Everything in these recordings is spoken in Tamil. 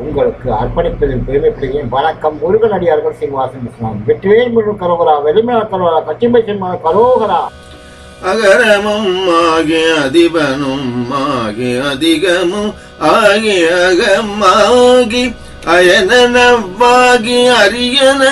உங்களுக்கு அர்ப்பணிப்பதில் பெருமைப்படுகிறேன். வணக்கம் முருகன் அடியார்கள் சீனிவாசன் இஸ்லாம் வெற்றிவேல் முழு கரோகரா வெளிமையா கரோகரா கச்சிம்பை சிம்ம கரோகரா. அகரமும் ஆகி அதிபனும் ஆகி அதிகமும் ஆகி அகமாகி அயனவாகி அரியன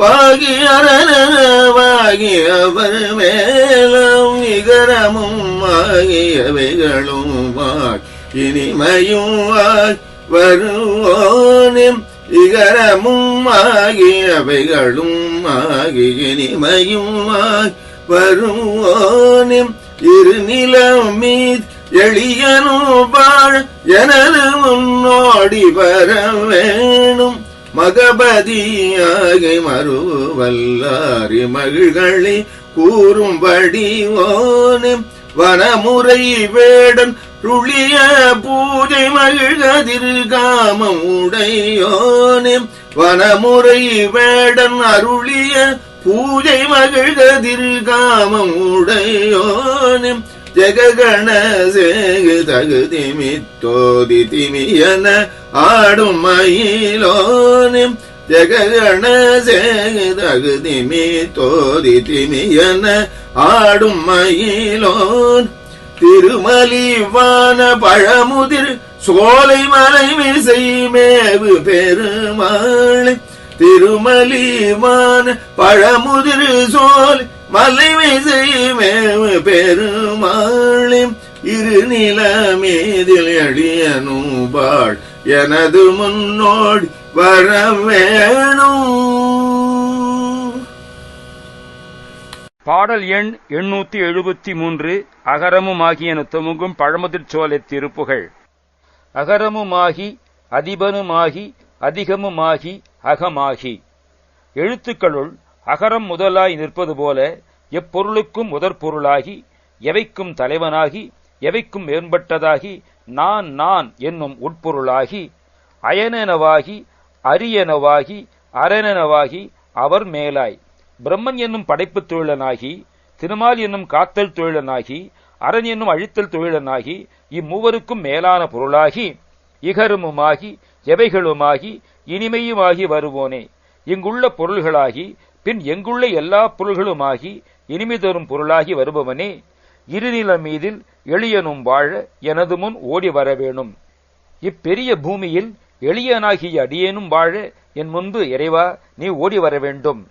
வாகி அரணவாகி அவர் மேலும் இகரமும் ஆகியவைகளும் வாய் இனிமையும் வாய் வருவோனிம் இகரமும் ஆகியவைகளும் ஆகிய இனிமையும் ஆய் வருவோனிம் இருநிலம் மீது எளியனும் வாழ எனது முன்னோடி வர வேணும். மகபதியாகி மறுவல்லாரி மகிழ்களி கூறும்படி ஓனும் வனமுறை வேடன் ருளிய பூஜை மகிழ்கதிர் காமம் உடையோனே வனமுறை வேடன் அருளிய பூஜை மகிழ்கதிர் காமம் உடையோனே ஜெககண சேகு தகுதி மித்தோதி திமியன ஆடும் மயிலோனே. ஜெககண சேகு தகுதி மித்தோதி திமியன ஆடும் மயிலோன். திருமலிவான பழமுதிர் சோலை மலை மிசை மேவு பெருமாள். திருமலிவான பழமுதிர் சோலை மலை மிசை மேவு பெருமாள். இரு நிலமீதில் எளியனும் பாள் எனது முன்னோடி வர வேணும். பாடல் எண் எண்ணூத்தி எழுபத்தி மூன்று அகரமுமாகிய துமுங்கும் பழமுதிர் சோலை திருப்புகழ் அகரமுமாகி அதிபனுமாகி அதிகமுமாகி அகமாகி. எழுத்துக்களுள் அகரம் முதலாய் நிற்பது போல எப்பொருளுக்கும் முதற்பொருளாகி எவைக்கும் தலைவனாகி எவைக்கும் மேம்பட்டதாகி நான் நான் என்னும் உட்பொருளாகி அயனெனவாகி அரியனவாகி அரணெனவாகி அவர் மேலாய். பிரம்மன் என்னும் படைப்புத் தொழிலனாகி திருமால் என்னும் காத்தல் தொழிலனாகி அரண் என்னும் அழித்தல் தொழிலனாகி இம்மூவருக்கும் மேலான பொருளாகி இகருமுமாகி எவைகளுமாகி இனிமையுமாகி வருவோனே. இங்குள்ள பொருள்களாகி பின் எங்குள்ள எல்லா பொருள்களுமாகி இனிமை தரும் பொருளாகி வருபவனே. இருநில மீதில் எளியனும் வாழ எனது முன் ஓடி வர வேணும். இப்பெரிய பூமியில் எளியனாகிய அடியேனும் வாழ என் முன்பு இறைவா நீ ஓடி வர வேண்டும்.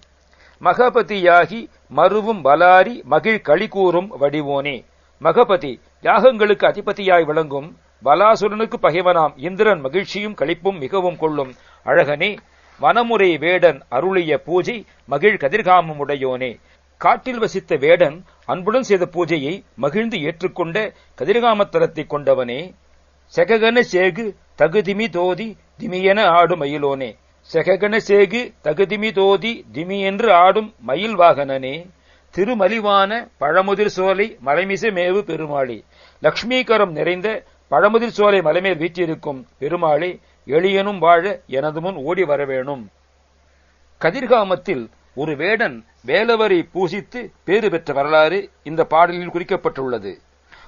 மகபதியாகி மருவும் பலாரி மகிழ் களிகூறும் வடிவோனே. மகபதி யாகங்களுக்கு அதிபதியாய் விளங்கும் பலாசுரனுக்கு பகைவனாம் இந்திரன் மகிழ்ச்சியும் களிப்பும் மிகவும் கொள்ளும். அழகனே வனமுறை வேடன் அருளிய பூஜை மகிழ் கதிர்காமம் உடையோனே. காட்டில் வசித்த வேடன் அன்புடன் செய்த பூஜையை மகிழ்ந்து ஏற்றுக்கொண்ட கதிர்காமத்தலத்தை கொண்டவனே. செககன சேகு தகுதிமி தோதி திமியென ஆடும் மயிலோனே. செககன சேகு தகுதிமி தோதி திமி என்று ஆடும் மயில் வாகனனே. திருமலிவான பழமுதிர் சோலை மலைமிசை மேவு பெருமாளி. லக்ஷ்மீகரம் நிறைந்த பழமுதிர் சோலை மலைமேல் வீற்றிருக்கும் பெருமாளி எளியனும் வாழ எனது முன் ஓடி வரவேணும். கதிர்காமத்தில் ஒரு வேடன் வேலவரை பூசித்து பேறு பெற்ற வரலாறு இந்த பாடலில் குறிக்கப்பட்டுள்ளது.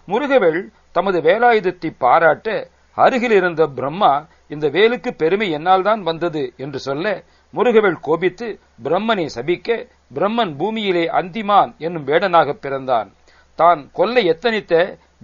முருகவேள் தமது வேலாயுதத்தை பாராட்ட அருகில் இருந்த பிரம்மா இந்த வேலுக்கு பெருமை என்னால் தான் வந்தது என்று சொல்ல முருகவேள் கோபித்து பிரம்மனை சபிக்க பிரம்மன் பூமியிலே அந்திமான் என்னும் வேடனாக பிறந்தான். தான் கொல்ல எத்தனித்த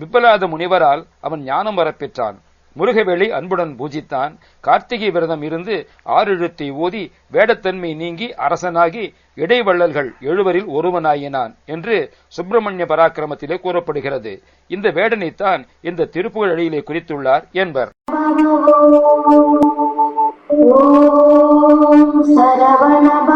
விபலாத முனிவரால் அவன் ஞானம் வரப்பெற்றான். முருகவேளை அன்புடன் பூஜித்தான். கார்த்திகை விரதம் இருந்து ஆறெழுத்தை ஓதி வேடத்தன்மை நீங்கி அரசனாகி இடைவள்ளல்கள் எழுவரில் ஒருவனாயினான் என்று சுப்பிரமணிய பராக்கிரமத்திலே கூறப்படுகிறது. இந்த வேடனைத்தான் இந்த திருப்புகழலியிலே குறித்துள்ளார் என்பர். சரவணப